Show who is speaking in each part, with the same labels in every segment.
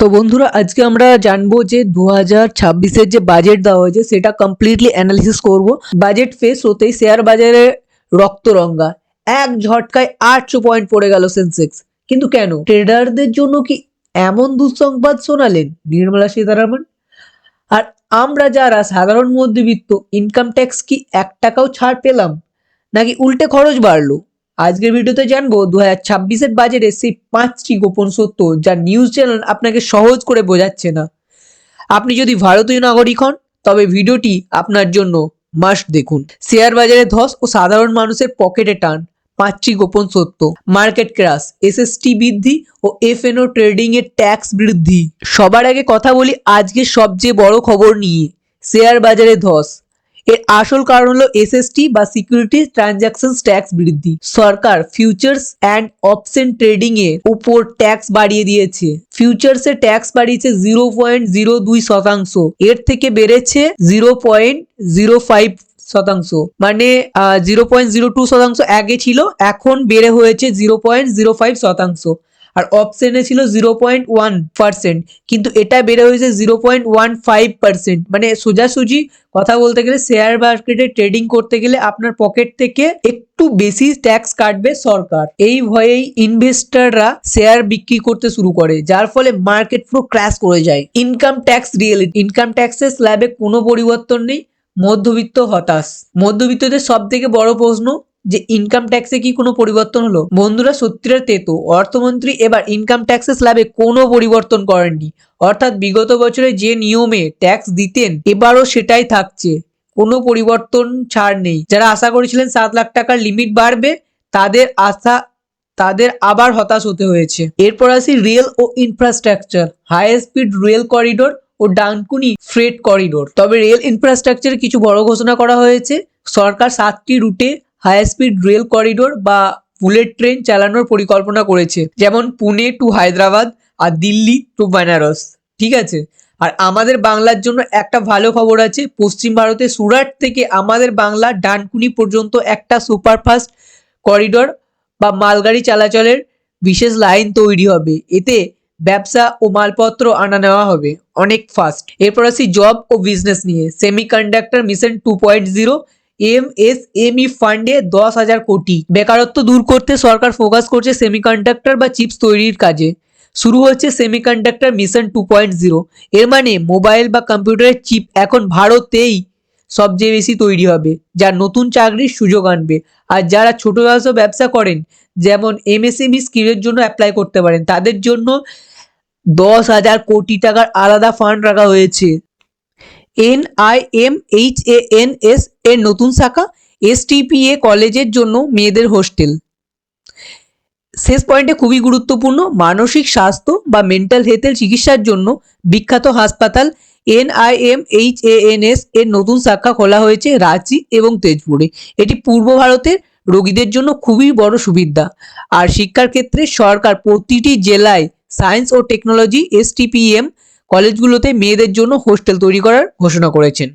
Speaker 1: তো বন্ধুরা, আজকে আমরা জানব যে দু হাজার ছাব্বিশের যে বাজেট দেওয়া হয়েছে, সেটা কমপ্লিটলি অ্যানালিসিস করব। বাজেট ফেস হতেই শেয়ার বাজারে রক্তরঙ্গা। এক ঝটকায় আটশো পয়েন্ট পড়ে গেল সেন্সেক্স। কিন্তু কেন? ট্রেডারদের জন্য কি এমন দুঃসংবাদ শোনালেন নির্মলা সীতারামন? আর আমরা যারা সাধারণ মধ্যবিত্ত ইনকাম ট্যাক্স কি এক টাকাও ছাড় পেলাম? নাকি উল্টে খরচ বাড়লো? আজকের ভিডিওতে জানব দু হাজার ছাব্বিশের বাজেটে সেই পাঁচটি গোপন সত্য যা নিউজ চ্যানেল আপনাকে সহজ করে বোঝাচ্ছে না। আপনি যদি ভারতীয় নাগরিক হন, তবে ভিডিওটি আপনার জন্য মাস্ট দেখুন। শেয়ার বাজারে ধস ও সাধারণ মানুষের পকেটে টান, পাঁচটি গোপন সত্য। মার্কেট ক্রাশ এসএসটি বৃদ্ধি ও এফএনও ট্রেডিং এর ট্যাক্স বৃদ্ধি। সবার আগে কথা বলি আজকের সবচেয়ে বড় খবর নিয়ে। শেয়ার বাজারে ধস এর আসল কারণ হলো এসএসটি বা সিকিউরিটি ট্রানজাকশন ট্যাক্স বৃদ্ধি। সরকার ফিউচার্স অ্যান্ড অপশন ট্রেডিং এর উপর ট্যাক্স বাড়িয়ে দিয়েছে। ফিউচার্স এ ট্যাক্স বাড়িয়েছে জিরো পয়েন্ট জিরো দুই শতাংশ। এর থেকে বেড়েছে জিরো পয়েন্ট জিরো ফাইভ শতাংশ। মানে জিরো পয়েন্ট জিরো টু শতাংশ আগে ছিল, এখন বেড়ে হয়েছে জিরো পয়েন্ট জিরো ফাইভ শতাংশ। আর অপশনে ছিল জিরো পয়েন্ট ওয়ান পার্সেন্ট কিন্তু এটা বেড়ে হয়েছে zero point one five percent মানে সোজাসুজি কথা বলতে গেলে শেয়ার মার্কেটে ট্রেডিং করতে গেলে আপনার পকেট থেকে একটু বেশি ট্যাক্স কাটবে সরকার। এই ভয়েই ইনভেস্টররা শেয়ার বিক্রি করতে শুরু করে, যার ফলে মার্কেট পুরো ক্র্যাশ করে যায়। ইনকাম ট্যাক্স রিয়েলিটি ইনকাম ট্যাক্সের স্ল্যাবে কোনো পরিবর্তন নেই, মধ্যবিত্ত হতাশ। মধ্যবিত্তদের সব থেকে বড় প্রশ্ন যে ইনকাম ট্যাক্সে কি কোনো পরিবর্তন হলো? বন্ধুরা সত্যিটা তেতো। অর্থমন্ত্রী এবার ইনকাম ট্যাক্সের স্ল্যাবে কোনো পরিবর্তন করেননি। অর্থাৎ বিগত বছরে যে নিয়মে ট্যাক্স দিতেন, এবারও সেটাই থাকছে। কোনো পরিবর্তন ছাড় নেই। যারা আশা করেছিলেন সাত লাখ টাকার লিমিট বাড়বে, তাদের আশা, তাদের আবার হতাশ হতে হয়েছে। এরপর আসি রেল ও infrastructure high speed rail corridor ও ডানকুনি ফ্রেট করিডোর তবে রেল ইনফ্রাস্ট্রাকচারে কিছু বড় ঘোষণা করা হয়েছে। সরকার সাতটি রুটে হাই স্পিড রেল করিডোর বা বুলেট ট্রেন চালানোর পরিকল্পনা করেছে। যেমন পুনে টু হায়দ্রাবাদ আর দিল্লি টু বেনারস। ঠিক আছে? আর আমাদের বাংলার জন্য একটা ভালো খবর আছে, পশ্চিম ভারতে সুরাট থেকে আমাদের বাংলা ডানকুনি পর্যন্ত একটা সুপারফাস্ট করিডোর বা মালগাড়ি চলাচলের বিশেষ লাইন তৈরি হবে। এতে ব্যবসা ও মালপত্র আনা নেওয়া হবে অনেক ফাস্ট এরপর আসি জব ও বিজনেস নিয়ে। Semiconductor mission two point zero M S M E ফান্ডে দশ হাজার কোটি। বেকারত্ব দূর করতে সরকার ফোকাস করছে সেমিকন্ডাক্টর বা চিপস তৈরির কাজে। শুরু হচ্ছে semiconductor mission two point zero এর মানে মোবাইল বা কম্পিউটারের চিপ এখন ভারতেই সবচেয়ে বেশি তৈরি হবে, যা নতুন চাকরির সুযোগ আনবে। আর যারা ছোট ব্যবসা ব্যবসা করেন, যেমন এমএসএমই স্কিমের জন্য অ্যাপ্লাই করতে পারেন, তাদের জন্য দশ হাজার কোটি টাকার আলাদা ফান্ড রাখা হয়েছে। N I M H A N S এর নতুন শাখা এসটিপিএ কলেজের জন্য মেয়েদের হোস্টেল। শেষ পয়েন্টে খুবই গুরুত্বপূর্ণ, মানসিক স্বাস্থ্য বা মেন্টাল হেলথের চিকিৎসার জন্য বিখ্যাত হাসপাতাল N I M H A N S এর নতুন শাখা খোলা হয়েছে রাঁচি এবং তেজপুরে। এটি পূর্ব ভারতের রোগীদের জন্য খুবই বড় সুবিধা। আর শিক্ষার ক্ষেত্রে সরকার প্রতিটি জেলায় সায়েন্স ও টেকনোলজি এসটিপিএম কলেজগুলোতে মেয়েদের জন্য হোস্টেল তৈরি করার ঘোষণা করেছেন।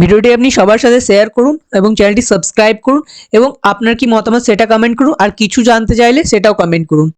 Speaker 1: ভিডিওটি আপনি সবার সাথে শেয়ার করুন এবং চ্যানেলটি সাবস্ক্রাইব করুন এবং আপনার কি মতামত সেটা কমেন্ট করুন। আর কিছু জানতে চাইলে সেটাও কমেন্ট করুন।